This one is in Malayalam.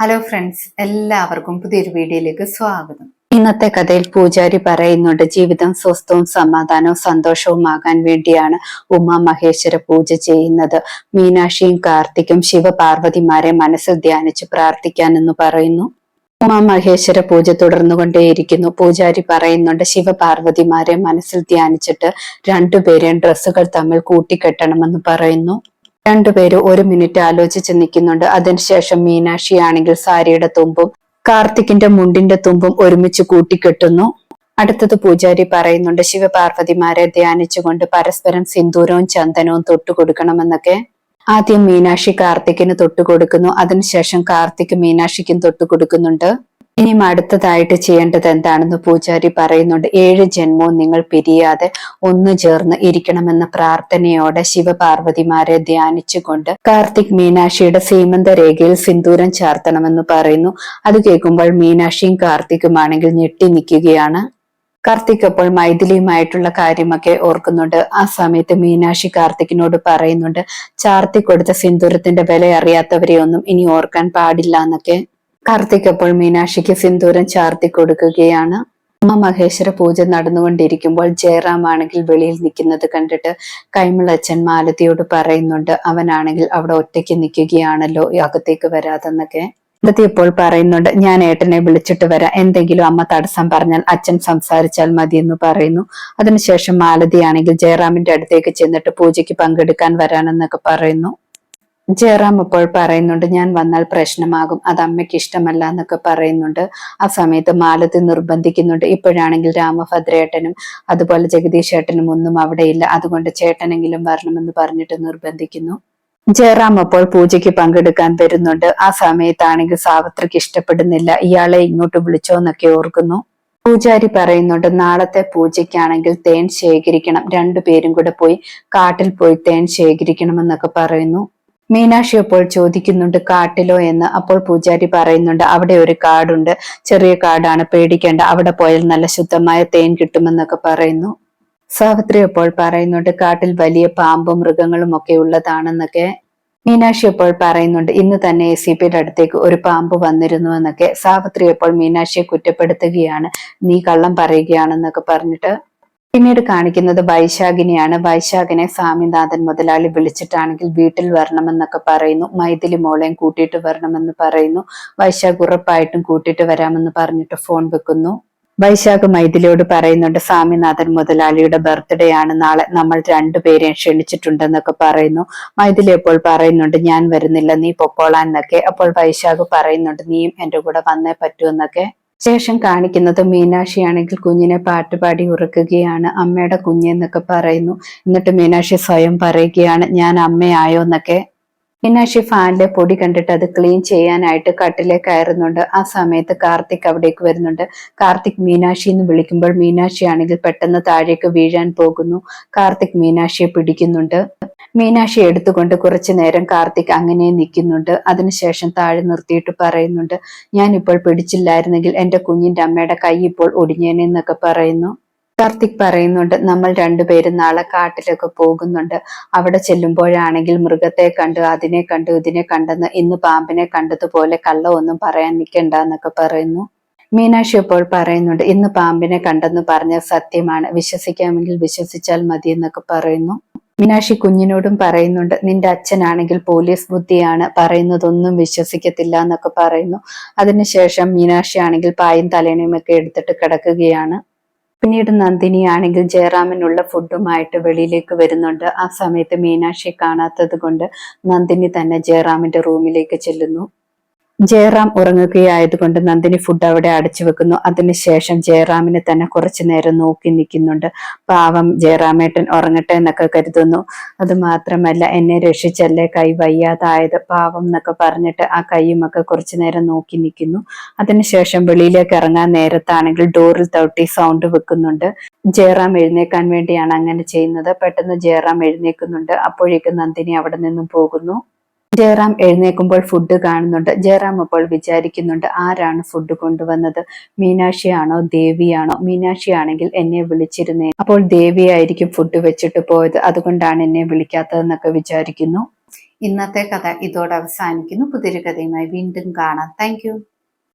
ഹലോ ഫ്രണ്ട്സ് എല്ലാവർക്കും പുതിയൊരു വീഡിയോയിലേക്ക് സ്വാഗതം. ഇന്നത്തെ കഥയിൽ പൂജാരി പറയുന്നുണ്ട് ജീവിതം സ്വസ്ഥവും സമാധാനവും സന്തോഷവും സന്തോഷവുമാകാൻ വേണ്ടിയാണ് ഉമാ മഹേശ്വര പൂജ ചെയ്യുന്നത്. മീനാക്ഷിയും കാർത്തിക്കും ശിവപാർവതിമാരെ മനസ്സിൽ ധ്യാനിച്ച് പ്രാർത്ഥിക്കാനെന്ന് പറയുന്നു. ഉമാ മഹേശ്വര പൂജ തുടർന്നുകൊണ്ടേയിരിക്കുന്നു. പൂജാരി പറയുന്നുണ്ട് ശിവപാർവതിമാരെ മനസ്സിൽ ധ്യാനിച്ചിട്ട് രണ്ടുപേരെയും ഡ്രസ്സുകൾ തമ്മിൽ കൂട്ടിക്കെട്ടണമെന്ന് പറയുന്നു. രണ്ടുപേര് ഒരു മിനിറ്റ് ആലോചിച്ച് നിൽക്കുന്നുണ്ട്. അതിനുശേഷം മീനാക്ഷി ആണെങ്കിൽ സാരിയുടെ തുമ്പും കാർത്തിക്കിന്റെ മുണ്ടിന്റെ തുമ്പും ഒരുമിച്ച് കൂട്ടിക്കെട്ടുന്നു. അടുത്തത് പൂജാരി പറയുന്നുണ്ട് ശിവപാർവതിമാരെ ധ്യാനിച്ചുകൊണ്ട് പരസ്പരം സിന്ദൂരവും ചന്ദനവും തൊട്ടുകൊടുക്കണമെന്നൊക്കെ. ആദ്യം മീനാക്ഷി കാർത്തിക്കിന് തൊട്ടുകൊടുക്കുന്നു. അതിനുശേഷം കാർത്തിക് മീനാക്ഷിക്കും തൊട്ടുകൊടുക്കുന്നുണ്ട്. ഇനിയും അടുത്തതായിട്ട് ചെയ്യേണ്ടത് എന്താണെന്ന് പൂജാരി പറയുന്നുണ്ട്. ഏഴ് ജന്മവും നിങ്ങൾ പിരിയാതെ ഒന്നു ചേർന്ന് ഇരിക്കണമെന്ന പ്രാർത്ഥനയോടെ ശിവപാർവതിമാരെ ധ്യാനിച്ചുകൊണ്ട് കാർത്തിക് മീനാക്ഷിയുടെ സീമന്ത രേഖയിൽ സിന്ദൂരം ചാർത്തണമെന്ന് പറയുന്നു. അത് കേൾക്കുമ്പോൾ മീനാക്ഷിയും കാർത്തിക്കുമാണെങ്കിൽ ഞെട്ടി നിൽക്കുകയാണ്. കാർത്തിക് അപ്പോൾ മൈഥിലിയുമായിട്ടുള്ള കാര്യമൊക്കെ ഓർക്കുന്നുണ്ട്. ആ സമയത്ത് മീനാക്ഷി കാർത്തിക്കിനോട് പറയുന്നുണ്ട് ചാർത്തി കൊടുത്ത സിന്ദൂരത്തിന്റെ വില അറിയാത്തവരെയൊന്നും ഇനി ഓർക്കാൻ പാടില്ല എന്നൊക്കെ. കാർത്തിക് അപ്പോൾ മീനാക്ഷിക്ക് സിന്ദൂരം ചാർത്തി കൊടുക്കുകയാണ്. അമ്മ മഹേശ്വര പൂജ നടന്നുകൊണ്ടിരിക്കുമ്പോൾ ജയറാം ആണെങ്കിൽ വെളിയിൽ നിൽക്കുന്നത് കണ്ടിട്ട് കൈമളച്ചൻ മാലതിയോട് പറയുന്നുണ്ട് അവനാണെങ്കിൽ അവിടെ ഒറ്റയ്ക്ക് നിൽക്കുകയാണല്ലോ അകത്തേക്ക് വരാതെന്നൊക്കെ. മാലതി ഇപ്പോൾ പറയുന്നുണ്ട് ഞാൻ ഏട്ടനെ വിളിച്ചിട്ട് വരാം. എന്തെങ്കിലും അമ്മ തടസ്സം പറഞ്ഞാൽ അച്ഛൻ സംസാരിച്ചാൽ മതി എന്ന് പറയുന്നു. അതിനുശേഷം മാലതി ആണെങ്കിൽ ജയറാമിന്റെ അടുത്തേക്ക് ചെന്നിട്ട് പൂജയ്ക്ക് പങ്കെടുക്കാൻ വരാനെന്നൊക്കെ പറയുന്നു. ജയറാം ഇപ്പോൾ പറയുന്നുണ്ട് ഞാൻ വന്നാൽ പ്രശ്നമാകും അത് അമ്മയ്ക്ക് ഇഷ്ടമല്ല എന്നൊക്കെ പറയുന്നുണ്ട്. ആ സമയത്ത് മാലതി നിർബന്ധിക്കുന്നുണ്ട്. ഇപ്പോഴാണെങ്കിൽ രാമഭദ്രേട്ടനും അതുപോലെ ജഗദീഷ് ഏട്ടനും ഒന്നും അവിടെയില്ല. അതുകൊണ്ട് ചേട്ടനെങ്കിലും വരണമെന്ന് പറഞ്ഞിട്ട് നിർബന്ധിക്കുന്നു. ജയറാം അപ്പോൾ പൂജയ്ക്ക് പങ്കെടുക്കാൻ വരുന്നുണ്ട്. ആ സമയത്താണെങ്കിൽ സാവിത്രിക്ക് ഇഷ്ടപ്പെടുന്നില്ല. ഇയാളെ ഇങ്ങോട്ട് വിളിച്ചോ എന്നൊക്കെ ഓർക്കുന്നു. പൂജാരി പറയുന്നുണ്ട് നാളത്തെ പൂജയ്ക്കാണെങ്കിൽ തേൻ ശേഖരിക്കണം. രണ്ടുപേരും കൂടെ പോയി കാട്ടിൽ പോയി തേൻ ശേഖരിക്കണം എന്നൊക്കെ പറയുന്നു. മീനാക്ഷി അപ്പോൾ ചോദിക്കുന്നുണ്ട് കാട്ടിലോ? എന്ന്. അപ്പോൾ പൂജാരി പറയുന്നുണ്ട് അവിടെ ഒരു കാടുണ്ട്. ചെറിയ കാടാണ്. പേടിക്കേണ്ട. അവിടെ പോയാൽ നല്ല ശുദ്ധമായ തേൻ കിട്ടുമെന്നൊക്കെ പറയുന്നു. സാവിത്രി അപ്പോൾ പറയുന്നുണ്ട് കാട്ടിൽ വലിയ പാമ്പും മൃഗങ്ങളും ഒക്കെ ഉള്ളതാണെന്നൊക്കെ. മീനാക്ഷി അപ്പോൾ പറയുന്നുണ്ട് ഇന്ന് തന്നെ എ സി പിയുടെ അടുത്തേക്ക് ഒരു പാമ്പ് വന്നിരുന്നു എന്നൊക്കെ. സാവിത്രി അപ്പോൾ മീനാക്ഷിയെ കുറ്റപ്പെടുത്തുകയാണ് നീ കള്ളം പറയുകയാണെന്നൊക്കെ പറഞ്ഞിട്ട് പിന്നീട് കാണിക്കുന്നത് വൈശാഖിനെയാണ് വൈശാഖിനെ സ്വാമിനാഥൻ മുതലാളി വിളിച്ചിട്ടാണെങ്കിൽ വീട്ടിൽ വരണമെന്നൊക്കെ പറയുന്നു. മൈഥിലി മോളെയും കൂട്ടിയിട്ട് വരണമെന്ന് പറയുന്നു. വൈശാഖ് ഉറപ്പായിട്ടും കൂട്ടിയിട്ട് വരാമെന്ന് പറഞ്ഞിട്ട് ഫോൺ വെക്കുന്നു. വൈശാഖ് മൈഥിലിയോട് പറയുന്നുണ്ട് സ്വാമിനാഥൻ മുതലാളിയുടെ ബർത്ത്ഡേ ആണ്. നാളെ നമ്മൾ രണ്ടുപേരെയും ക്ഷണിച്ചിട്ടുണ്ടെന്നൊക്കെ പറയുന്നു. മൈഥിലി അപ്പോൾ പറയുന്നുണ്ട് ഞാൻ വരുന്നില്ല നീ പൊക്കോളാൻ എന്നൊക്കെ. അപ്പോൾ വൈശാഖ് പറയുന്നുണ്ട് നീയും എന്റെ കൂടെ വന്നേ പറ്റൂ എന്നൊക്കെ. ശേഷം കാണിക്കുന്നത് മീനാക്ഷിയാണെങ്കിൽ കുഞ്ഞിനെ പാട്ടുപാടി ഉറക്കുകയാണ്. അമ്മയുടെ കുഞ്ഞെന്നൊക്കെ പറയുന്നു. എന്നിട്ട് മീനാക്ഷി സ്വയം പറയുകയാണ് ഞാൻ അമ്മയായോ എന്നൊക്കെ. മീനാക്ഷി ഫാനിലെ പൊടി കണ്ടിട്ട് അത് ക്ലീൻ ചെയ്യാനായിട്ട് കട്ടിലേക്ക് കയറുന്നുണ്ട്. ആ സമയത്ത് കാർത്തിക് അവിടേക്ക് വരുന്നുണ്ട്. കാർത്തിക് മീനാക്ഷി എന്ന് വിളിക്കുമ്പോൾ മീനാക്ഷി ആണെങ്കിൽ പെട്ടെന്ന് താഴേക്ക് വീഴാൻ പോകുന്നു. കാർത്തിക് മീനാക്ഷിയെ പിടിക്കുന്നുണ്ട്. മീനാക്ഷി എടുത്തുകൊണ്ട് കുറച്ചു നേരം കാർത്തിക് അങ്ങനെ നിൽക്കുന്നുണ്ട്. അതിനുശേഷം താഴെ നിർത്തിയിട്ട് പറയുന്നുണ്ട് ഞാൻ ഇപ്പോൾ പിടിച്ചില്ലായിരുന്നെങ്കിൽ എന്റെ കുഞ്ഞിന്റെ അമ്മയുടെ കൈ ഇപ്പോൾ ഒടിഞ്ഞേനെന്നൊക്കെ പറയുന്നു. കാർത്തിക് പറയുന്നുണ്ട് നമ്മൾ രണ്ടുപേരും നാളെ കാട്ടിലൊക്കെ പോകുന്നുണ്ട്. അവിടെ ചെല്ലുമ്പോഴാണെങ്കിൽ മൃഗത്തെ കണ്ടു അതിനെ കണ്ടു ഇതിനെ കണ്ടെന്ന് ഇന്ന് പാമ്പിനെ കണ്ടതുപോലെ കള്ളമൊന്നും പറയാൻ നിൽക്കണ്ട എന്നൊക്കെ പറയുന്നു. മീനാക്ഷി ഇപ്പോൾ പറയുന്നുണ്ട് ഇന്ന് പാമ്പിനെ കണ്ടെന്ന് പറഞ്ഞ സത്യമാണ്. വിശ്വസിക്കാമെങ്കിൽ വിശ്വസിച്ചാൽ മതി എന്നൊക്കെ പറയുന്നു. മീനാക്ഷി കുഞ്ഞിനോടും പറയുന്നുണ്ട് നിന്റെ അച്ഛനാണെങ്കിൽ പോലീസ് ബുദ്ധിയാണ് പറയുന്നതൊന്നും വിശ്വസിക്കത്തില്ല എന്നൊക്കെ പറയുന്നു. അതിനുശേഷം മീനാക്ഷി ആണെങ്കിൽ പായും തലേണയും ഒക്കെ എടുത്തിട്ട് കിടക്കുകയാണ്. പിന്നീട് നന്ദിനിയാണെങ്കിൽ ജയറാമിനുള്ള ഫുഡുമായിട്ട് വെളിയിലേക്ക് വരുന്നുണ്ട്. ആ സമയത്ത് മീനാക്ഷി കാണാത്തത് കൊണ്ട് നന്ദിനി തന്നെ ജയറാമിന്റെ റൂമിലേക്ക് ചെല്ലുന്നു. ജയറാം ഉറങ്ങുകയായതുകൊണ്ട് നന്ദിനി ഫുഡ് അവിടെ അടച്ചു വെക്കുന്നു. അതിനുശേഷം ജയറാമിനെ തന്നെ കുറച്ചു നേരം നോക്കി നിൽക്കുന്നുണ്ട്. പാവം ജയറാമേട്ടൻ ഉറങ്ങട്ടെ എന്നൊക്കെ കരുതുന്നു. അത് മാത്രമല്ല എന്നെ രക്ഷിച്ചല്ലേ കൈ വയ്യാതായത് പാവം എന്നൊക്കെ പറഞ്ഞിട്ട് ആ കൈയുമൊക്കെ കുറച്ചു നേരം നോക്കി നിൽക്കുന്നു. അതിനുശേഷം വെളിയിലേക്ക് ഇറങ്ങാൻ നേരത്താണെങ്കിൽ ഡോറിൽ തൊട്ടി സൗണ്ട് വെക്കുന്നുണ്ട്. ജയറാം എഴുന്നേക്കാൻ വേണ്ടിയാണ് അങ്ങനെ ചെയ്യുന്നത്. പെട്ടെന്ന് ജയറാം എഴുന്നേക്കുന്നുണ്ട് അപ്പോഴേക്കും നന്ദിനി അവിടെ നിന്നും പോകുന്നു. ജയറാം എഴുന്നേക്കുമ്പോൾ ഫുഡ് കാണുന്നുണ്ട്. ജയറാം അപ്പോൾ വിചാരിക്കുന്നുണ്ട് ആരാണ് ഫുഡ് കൊണ്ടുവന്നത്? മീനാക്ഷിയാണോ? ദേവിയാണോ? മീനാക്ഷി ആണെങ്കിൽ എന്നെ വിളിച്ചിരുന്നേ. അപ്പോൾ ദേവിയായിരിക്കും ഫുഡ് വെച്ചിട്ട് പോയത്. അതുകൊണ്ടാണ് എന്നെ വിളിക്കാത്തതെന്നൊക്കെ വിചാരിക്കുന്നു. ഇന്നത്തെ കഥ ഇതോടെ അവസാനിക്കുന്നു. പുതിയൊരു കഥയുമായി വീണ്ടും കാണാം. താങ്ക്